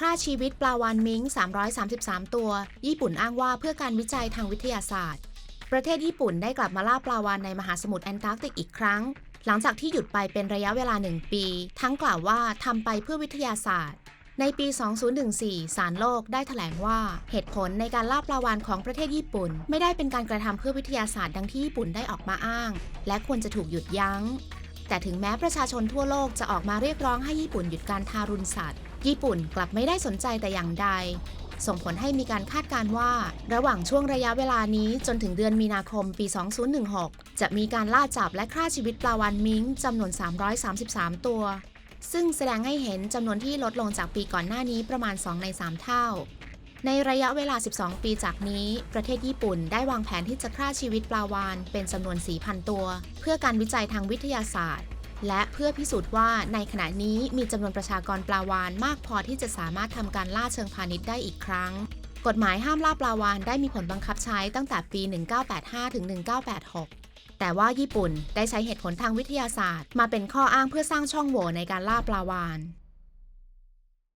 ฆ่าชีวิตปลาวานมิง 333 ตัว ญี่ปุ่นอ้างว่าเพื่อการวิจัยทางวิทยาศาสตร์ ประเทศญี่ปุ่นได้กลับมาล่าปลาวานในมหาสมุทรแอนตาร์กติกอีกครั้ง หลังจากที่หยุดไปเป็นระยะเวลาหนึ่งปี ทั้งกล่าวว่าทำไปเพื่อวิทยาศาสตร์ ในปี 2014 ศาลโลกได้แถลงว่า เหตุผลในการล่าปลาวานของประเทศญี่ปุ่น ไม่ได้เป็นการกระทำเพื่อวิทยาศาสตร์ดังที่ญี่ปุ่นได้ออกมาอ้าง และควรจะถูกหยุดยั้ง แต่ถึงแม้ประชาชนทั่วโลกจะออกมาเรียกร้องให้ญี่ปุ่นหยุดการทารุณสัตว์ ญี่ปุ่นกลับไม่ได้สนใจแต่อย่างใด ส่งผลให้มีการคาดการณ์ว่า ระหว่างช่วงระยะเวลานี้จนถึงเดือนมีนาคมปี 2016 จะมีการล่าจับและฆ่าชีวิตปลาวานมิงจำนวน 333 ตัว ซึ่งแสดงให้เห็นจำนวนที่ลดลงจากปีก่อนหน้านี้ประมาณ 2 ใน 3 เท่า ในระยะเวลา 12 ปีจากนี้ ประเทศญี่ปุ่นได้วางแผนที่จะฆ่าชีวิตปลาวานเป็นจำนวน 4,000 ตัว เพื่อการวิจัยทางวิทยาศาสตร์ และเพื่อพิสูจน์ว่าในขณะนี้มีจำนวนประชากรปลาวานมากพอที่จะสามารถทำการล่าเชิงพาณิชย์ได้อีกครั้ง กฎหมายห้ามล่าปลาวานได้มีผลบังคับใช้ตั้งแต่ปี 1985 ถึง 1986แต่ว่าญี่ปุ่นได้ใช้เหตุผลทางวิทยาศาสตร์ มาเป็นข้ออ้างเพื่อสร้างช่องโหว่ในการล่าปลาวาน